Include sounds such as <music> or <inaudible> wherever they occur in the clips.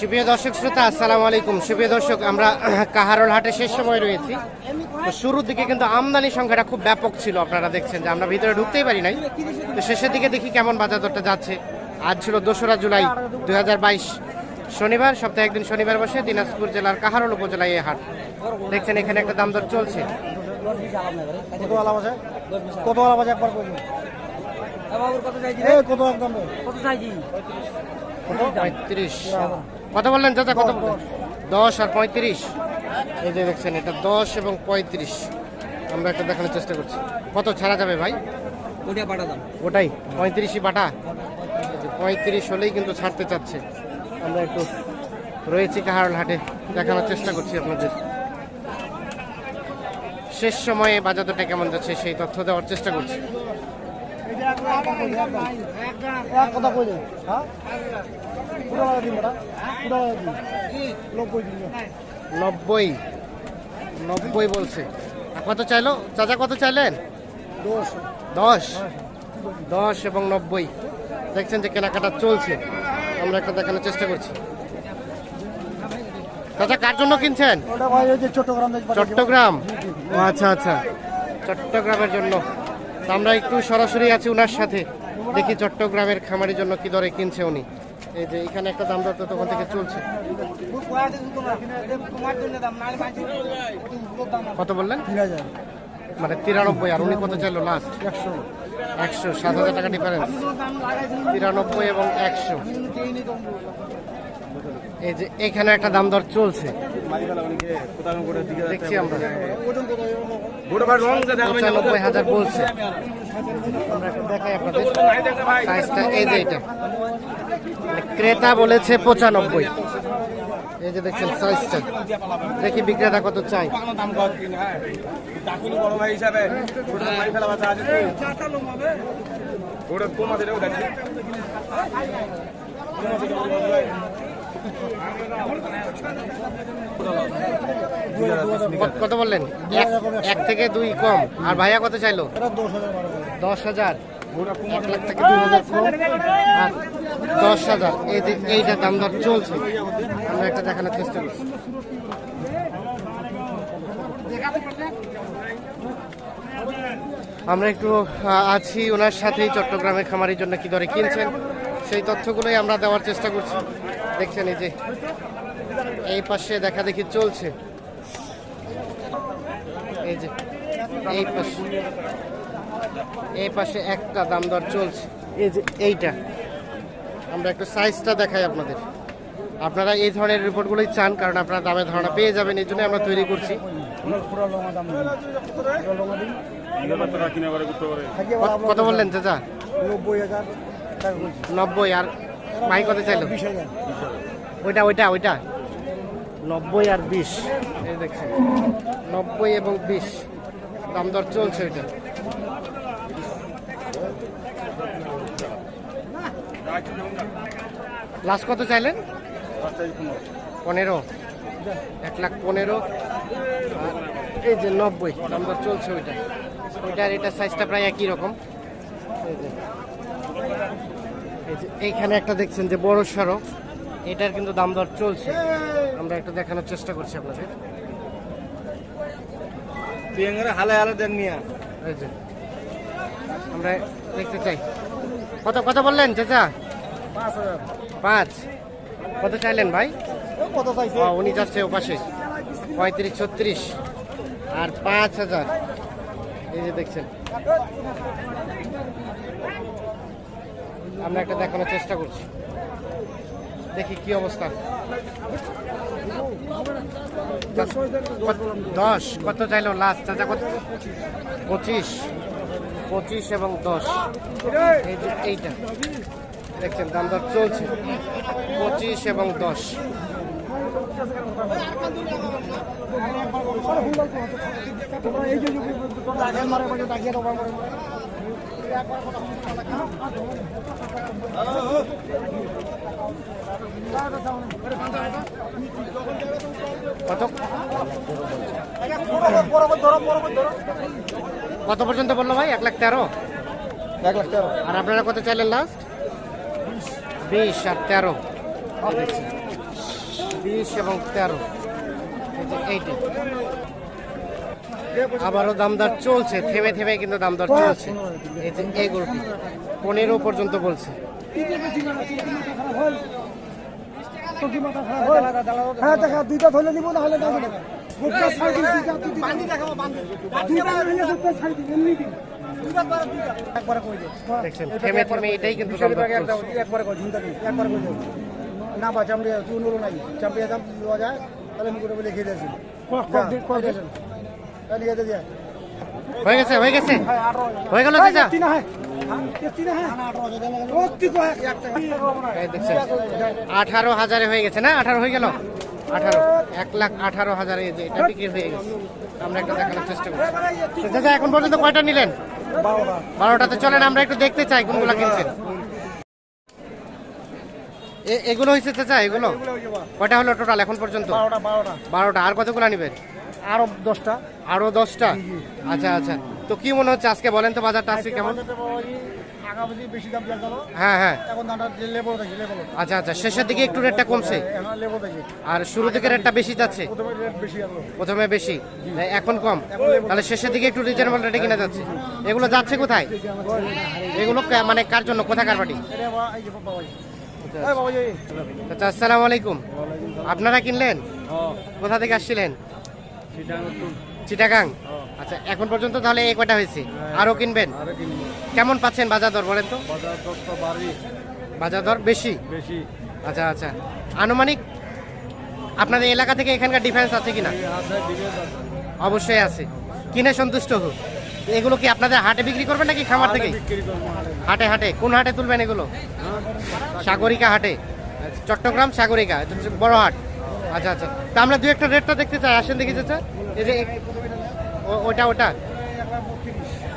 সুপ্রিয় দর্শক শ্রোতা আসসালামু আলাইকুম। সুপ্রিয় দর্শক আমরা <clears throat> কাহারোল হাটে শেষ সময় রয়েছি। তো শুরুর দিকে কিন্তু আমদানি সংখ্যাটা খুব ব্যাপক ছিল আপনারা দেখছেন যে আমরা ভিতরে ঢুকতেই পারি নাই। তো শেষের দিকে দেখি কেমন বাজার দরটা যাচ্ছে। আজ ছিল দোসরা জুলাই দু হাজার বাইশ। শনিবার সপ্তাহে একদিন শনিবার বসে দিনাজপুর জেলার কাহারোল উপজেলায় এই হাট। দেখছেন এখানে একটা দাম দর চলছে। কত কত আলাপ আছে একবার করুন এ কত একদম পঁয়ত্রিশ। কত বললেন চাচা কত? দশ। আর পঁয়ত্রিশ। এই যে দেখছেন এটা দশ এবং পঁয়ত্রিশ। আমরা একটা দেখানোর চেষ্টা করছি। কত ছাড়া যাবে ভাই? ওটাই পঁয়ত্রিশই বাটা। পঁয়ত্রিশ হলেই কিন্তু ছাড়তে চাচ্ছে। আমরা একটু রয়েছি কাহারল হাটে দেখানোর চেষ্টা করছি আপনাদের। শেষ সময়ে বাজারটা কেমন যাচ্ছে সেই তথ্য দেওয়ার চেষ্টা করছি। এক কথা কই দেন হ্যাঁ? পুরো দিন বেটা। পুরো দিন। নব্বই দিন। নব্বই। নব্বই বলছে। কত চাইলো? চাচা কত চাইলেন? দোষ দশ? দশ এবং নব্বই। দেখছেন যে কেনাকাটা চলছে। আমরা একটা দেখানোর চেষ্টা করছি। চাচা কার জন্য কিনছেন? চট্টগ্রাম আচ্ছা আচ্ছা। চট্টগ্রামের জন্য। আমরা একটু সরাসরি আছি ওনার সাথে। দেখি চট্টগ্রামের খামারের জন্য কি দরে কিনছে উনি। এই যে এখানে একটা দাম দর তো তখন থেকে চলছে। কত বললেন? মানে তিরানব্বই, আর উনি কত চাইলো লাস্ট একশো। একশো, সাত হাজার টাকা ডিফারেন্স তিরানব্বই এবং একশো। এই যে এখানে একটা দাম দর চলছে। দেখছি আমরা। হাজার এই যে এটা। ক্রেতা বলেছে পঁচানব্বই। এই যে দেখছেন সাইজটা দেখি বিক্রেতা কত চাই কত বললেন? এক থেকে দুই কম। আর ভাইয়া কত চাইলো? দশ হাজার দশ হাজার। এক লাখ থেকে দুই হাজার কম। আর দশ হাজার। এইটা দাম দর চলছে। আমরা একটা দেখানোর চেষ্টা করছি। আমরা একটু আছি ওনার সাথেই চট্টগ্রামের খামারির জন্য কি দরে কিনছেন? সেই তথ্যগুলোই আমরা দেওয়ার চেষ্টা করছি। দেখছেন এই যে এই পাশে দেখা দেখি চলছে। এই যে এই পাশে এই পাশে একটা দাম দর চলছে। এই যে এইটা। আমরা একটু সাইজটা দেখাই আপনাদের। আপনারা এই ধরনের রিপোর্টগুলোই চান কারণ আপনারা দামের ধারণা পেয়ে যাবেন এই জন্য আমরা তৈরি করছি। কত- বললেন চাচা? নব্বই হাজার। নব্বই আর ভাই কত চাইলো? ওইটা ওইটা ওইটা? নব্বই আর বিশ। এই দেখছেন। নব্বই এবং বিশ। দাম দর চলছে ওইটা। লাস্ট কত চাইলেন? পনেরো। এক লাখ পনেরো। এই যে নব্বই। দাম দর চলছে ওইটা। ওইটার এটা সাইজটা প্রায় একই রকম। এই যে। এই যে এইখানে একটা দেখছেন যে বড় সড়ো এটার কিন্তু দাম দর চলছে। আমরা একটু দেখানোর চেষ্টা করছি আপনাদের। হালে হালে দেন মিয়া। এই যে আমরা দেখতে চাই। কত কত বললেন চাচা? পাঁচ হাজার। পাঁচ। কত চাইলেন ভাই? কত চাইছে? ও, উনি যাচ্ছে ও পাশে পঁয়ত্রিশ ছত্রিশ। আর পাঁচ হাজার। এই যে দেখছেন। আমরা একটা দেখানোর চেষ্টা করছি। দেখি কি অবস্থা। দশ, কত চাইলো লাস্ট চাচা, কত পঁচিশ। পঁচিশ এবং দশ। এই এইটা। দেখছেন, দাম দর চলছে। পঁচিশ এবং দশ। এই যে কত কত পর্যন্ত বলল ভাই? এক লাখ তেরো? এক লাখ তেরো। আর আপনারা কত চাইলেন লাস্ট বিশ আর তেরো। বিশ এবং তেরো। এইটা আবারও দামদার চলছে থেমে থেমে কিন্তু দামদার চলছে। এই যে এই গরুটি পনেরো পর্যন্ত বলছে। হ্যাঁ দেখা দুইটা ধরে নিব না হলে বা চামড়ে তুই নাই। চামড়ে দাম দেওয়া যায় তাহলে আমি করে বলে খেয়ে দিয়েছি। হয়ে গেছে হয়ে গেছে। হ্যাঁ গেল চাচা আঠারো হাজার হয়ে গেছে না? আঠারো হয়ে গেল? আঠারো। এক লাখ আঠারো হাজারে এটা বিক্রি হয়ে গেছে। আমরা একটা দেখানোর চেষ্টা করছি। চাচা এখন পর্যন্ত কয়টা নিলেন? বারোটা বারোটাতে চলেন আমরা একটু দেখতে চাই কোনগুলো কিনছেন। এগুলো হয়েছে চাচা এগুলো? কয়টা হলো টোটাল এখন পর্যন্ত? বারোটা আর কতগুলো নিবেন? আরও দশটা? আরও দশটা? আচ্ছা আচ্ছা। তো কি মনে হচ্ছে আজকে বলেন তো বাজারটা আজকে কেমন? হ্যাঁ হ্যাঁ। আচ্ছা আচ্ছা। শেষের দিকে একটু রেটটা কমছে? দেখি। আর শুরু থেকে রেটটা বেশি যাচ্ছে? প্রথমে বেশি এখন কম? তাহলে শেষের দিকে একটু রিজনেবল রেটে কিনা যাচ্ছে? এগুলো যাচ্ছে কোথায়? এগুলো মানে কার জন্য? কোথাকার আচ্ছা আসসালামু আলাইকুম। আপনারা কিনলেন? কোথা থেকে আসছিলেন? চিটাগাং আচ্ছা এখন পর্যন্ত তাহলে এই কয়টা হয়েছে? আরও কিনবেন? কেমন পাচ্ছেন বাজার দর বলেন তো? বাজার দর বেশি? বেশি। আচ্ছা আচ্ছা। আনুমানিক আপনাদের এলাকা থেকে এখানকার ডিফারেন্স আছে কিনা? অবশ্যই আছে। কিনে সন্তুষ্ট হোক। এগুলো কি আপনাদের হাটে বিক্রি করবেন নাকি খামার থেকে? হাটে। হাটে কোন হাটে তুলবেন এগুলো? সাগরিকা হাটে। আচ্ছা, চট্টগ্রাম সাগরিকা বড় হাট। আচ্ছা আচ্ছা। তা আমরা দু একটা রেটটা দেখতে চাই। আসেন দেখি চাচা। এই যে ওটা ওটা।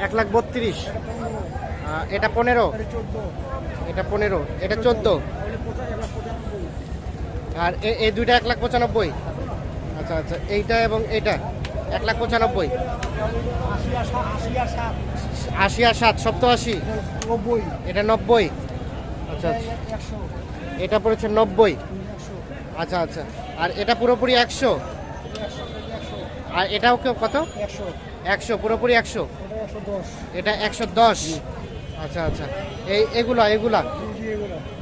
এক লাখ বত্রিশ। এটা পনেরো। এটা পনেরো। এটা চোদ্দ। আর এই দুইটা এক লাখ পঁচানব্বই। আচ্ছা আচ্ছা। এইটা এবং এইটা এক লাখ পঁচানব্বই। আশি আর সাত সাত আশি এটা নব্বই। আচ্ছা আচ্ছা। এটা পড়েছে নব্বই। আচ্ছা আচ্ছা। আর এটা পুরোপুরি একশো? আর এটাও কেউ কত? একশো। পুরোপুরি একশো? এটা একশো দশ। আচ্ছা আচ্ছা। এই এগুলা এগুলা?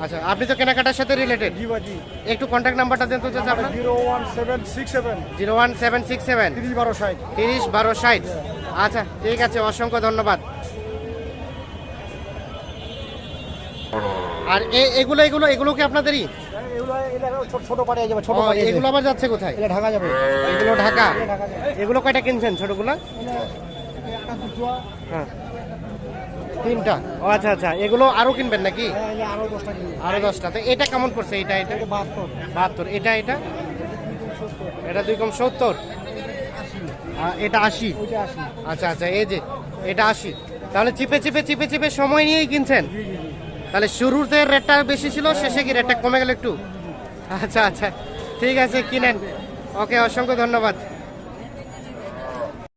আচ্ছা আপনি তো কেনাকাটার সাথে রিলেটেড একটু কন্ট্যাক্ট নাম্বারটা দেন তো চাচা আপনার। Zero one seven six seven. Zero one seven six seven. তিরিশ বারো ষাট। তিরিশ বারো ষাট। আচ্ছা ঠিক আছে অসংখ্য ধন্যবাদ। আর এগুলো এগুলো এগুলো কি আপনাদেরই? ছোট ছোট পাড়ে যাবে ছোট পাড়ে এগুলো আবার যাচ্ছে কোথায়? এটা ঢাকা যাবে। এগুলো ঢাকা? এগুলো কয়টা কিনছেন ছোটগুলো? হ্যাঁ। তিনটা? ও আচ্ছা আচ্ছা। এগুলো আরও কিনবেন নাকি? আরও দশটা আরও দশটা। তো এটা কেমন পড়ছে এটা এটা? বাহাত্তর। বাহাত্তর। এটা এটা? এটা দুই কম সত্তর? এটা আশি? আচ্ছা আচ্ছা এই যে এটা আশি। তাহলে চিপে চিপে চিপে চিপে সময় নিয়েই কিনছেন? তাহলে শুরুতে রেটটা বেশি ছিল শেষে কি রেটটা কমে গেল একটু? আচ্ছা আচ্ছা। ঠিক আছে কিনেন। ওকে অসংখ্য ধন্যবাদ।